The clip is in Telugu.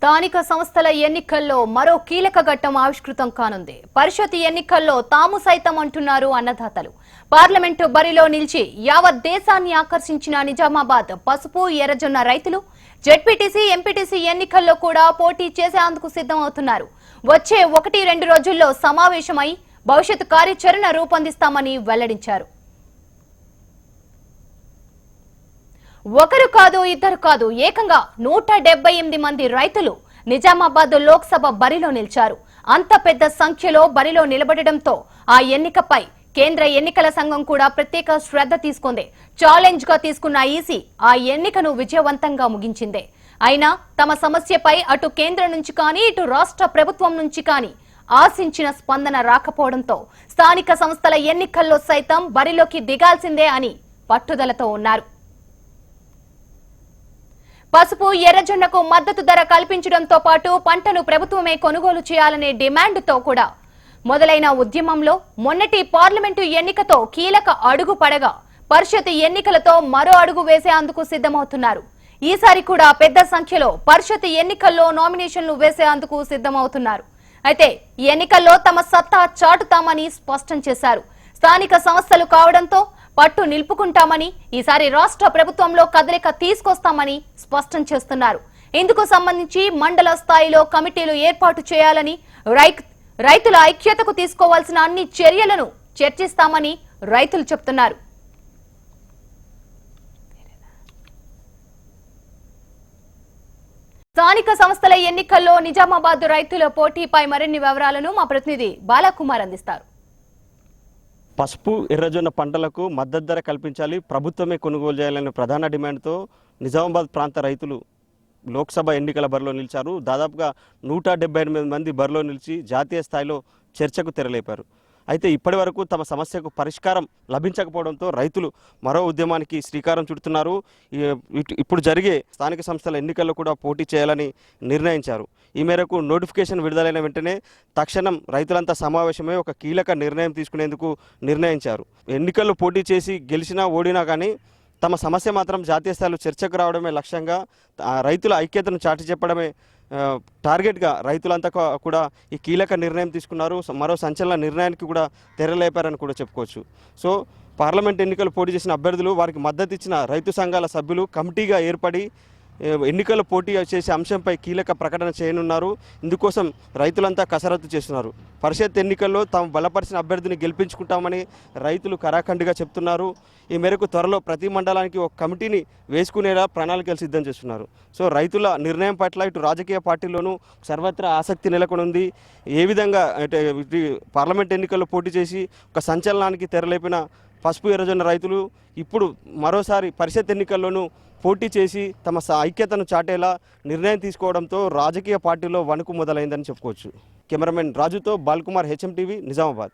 స్థానిక సంస్థల ఎన్నికల్లో మరో కీలక ఘట్టం ఆవిష్కృతం కానుంది. పరిషత్ ఎన్నికల్లో తాము సైతం అంటున్నారు అన్నదాతలు. పార్లమెంటు బరిలో నిలిచి యావత్ దేశాన్ని ఆకర్షించిన నిజామాబాద్ పసుపు ఎర్రజొన్న రైతులు జెడ్పీటీసీ ఎంపీటీసీ ఎన్నికల్లో కూడా పోటీ చేసేందుకు సిద్ధమవుతున్నారు. వచ్చే ఒకటి రెండు రోజుల్లో సమావేశమై భవిష్యత్ కార్యాచరణ రూపొందిస్తామని వెల్లడించారు. ఒకరు కాదు ఇద్దరు కాదు ఏకంగా నూట డెబ్బై ఎనిమిది మంది రైతులు నిజామాబాద్ లోక్సభ బరిలో నిలిచారు. అంత పెద్ద సంఖ్యలో బరిలో నిలబడడంతో ఆ ఎన్నికపై కేంద్ర ఎన్నికల సంఘం కూడా ప్రత్యేక శ్రద్ధ తీసుకుంది. ఛాలెంజ్గా తీసుకున్న ఈసీ ఆ ఎన్నికను విజయవంతంగా ముగించింది. అయినా తమ సమస్యపై అటు కేంద్రం నుంచి కానీ ఇటు రాష్ట్ర ప్రభుత్వం నుంచి కానీ ఆశించిన స్పందన రాకపోవడంతో స్థానిక సంస్థల ఎన్నికల్లో సైతం బరిలోకి దిగాల్సిందే అని పట్టుదలతో ఉన్నారు. పసుపు ఎర్రజొన్నకు మద్దతు ధర కల్పించడంతో పాటు పంటను ప్రభుత్వమే కొనుగోలు చేయాలనే డిమాండ్తో కూడా. మొదలైన ఉద్యమంలో మొన్నటి పార్లమెంటు ఎన్నికతో కీలక అడుగు పడగా పరిషత్ ఎన్నికలతో మరో అడుగు వేసేందుకు సిద్ధమవుతున్నారు. ఈసారి కూడా పెద్ద సంఖ్యలో పరిషత్ ఎన్నికల్లో నామినేషన్లు వేసేందుకు సిద్ధమవుతున్నారు. అయితే ఎన్నికల్లో తమ సత్తా చాటుతామని స్పష్టం చేశారు. స్థానిక సంస్థలు కావడంతో పట్టు నిలుపుకుంటామని ఈసారి రాష్ట్ర ప్రభుత్వంలో కదలిక తీసుకొస్తామని స్పష్టం చేస్తున్నారు. ఇందుకు సంబంధించి మండల స్థాయిలో కమిటీలు ఏర్పాటు చేయాలని రై- రైతుల ఐక్యతకు తీసుకోవాల్సిన అన్ని చర్యలను చర్చిస్తామని రైతులు చెప్తున్నారు. స్థానిక సంస్థల ఎన్నికల్లో నిజామాబాద్ రైతుల పోటీపై మరిన్ని వివరాలను మా ప్రతినిధి బాలకుమార్ అందిస్తారు. పసుపు ఎర్రజొన్న పంటలకు మద్దతు ధర కల్పించాలి. ప్రభుత్వమే కొనుగోలు చేయాలనే ప్రధాన డిమాండ్తో నిజామాబాద్ ప్రాంత రైతులు లోక్సభ ఎన్నికల బరిలో నిలిచారు. దాదాపుగా నూట డెబ్బై ఎనిమిది మంది బరిలో నిలిచి జాతీయ స్థాయిలో చర్చకు తెరలేపారు. అయితే ఇప్పటి వరకు తమ సమస్యకు పరిష్కారం లభించకపోవడంతో రైతులు మరో ఉద్యమానికి శ్రీకారం చుడుతున్నారు. ఇప్పుడు జరిగే స్థానిక సంస్థల ఎన్నికల్లో కూడా పోటీ చేయాలని నిర్ణయించారు. ఈ మేరకు నోటిఫికేషన్ విడుదలైన వెంటనే తక్షణం రైతులంతా సమావేశమై ఒక కీలక నిర్ణయం తీసుకునేందుకు నిర్ణయించారు. ఎన్నికల్లో పోటీ చేసి గెలిచినా ఓడినా కానీ తమ సమస్య మాత్రం జాతీయ స్థాయిలో చర్చకు రావడమే లక్ష్యంగా రైతుల ఐక్యతను చాటి చెప్పడమే టార్గెట్గా రైతులంతా కూడా ఈ కీలక నిర్ణయం తీసుకున్నారు. మరో సంచలన నిర్ణయానికి కూడా తెరలేపారని కూడా చెప్పుకోవచ్చు. సో పార్లమెంట్ ఎన్నికలు పోటీ చేసిన అభ్యర్థులు వారికి మద్దతు ఇచ్చిన రైతు సంఘాల సభ్యులు కమిటీగా ఏర్పడి ఎన్నికల పోటీ చేసే అంశంపై కీలక ప్రకటన చేయనున్నారు. ఇందుకోసం రైతులంతా కసరత్తు చేస్తున్నారు. పరిషత్ ఎన్నికల్లో తాము బలపరిచిన అభ్యర్థిని గెలిపించుకుంటామని రైతులు కరాఖండిగా చెప్తున్నారు. ఈ మేరకు త్వరలో ప్రతి మండలానికి ఒక కమిటీని వేసుకునేలా ప్రణాళికలు సిద్ధం చేస్తున్నారు. సో రైతుల నిర్ణయం పట్ల ఇటు రాజకీయ పార్టీల్లోనూ సర్వత్రా ఆసక్తి నెలకొని ఉంది ఏ విధంగా అంటే పార్లమెంట్ ఎన్నికల్లో పోటీ చేసి ఒక సంచలనానికి తెరలేపిన పసుపు ఎర్రజొన్న రైతులు ఇప్పుడు మరోసారి పరిషత్ ఎన్నికల్లోనూ పోటీ చేసి తమ స- ఐక్యతను చాటేలా నిర్ణయం తీసుకోవడంతో రాజకీయ పార్టీలో వణుకు మొదలైందని చెప్పుకోవచ్చు. కెమెరామెన్ రాజుతో బాల్కుమార్ హెచ్ఎం టీవీ నిజామాబాద్.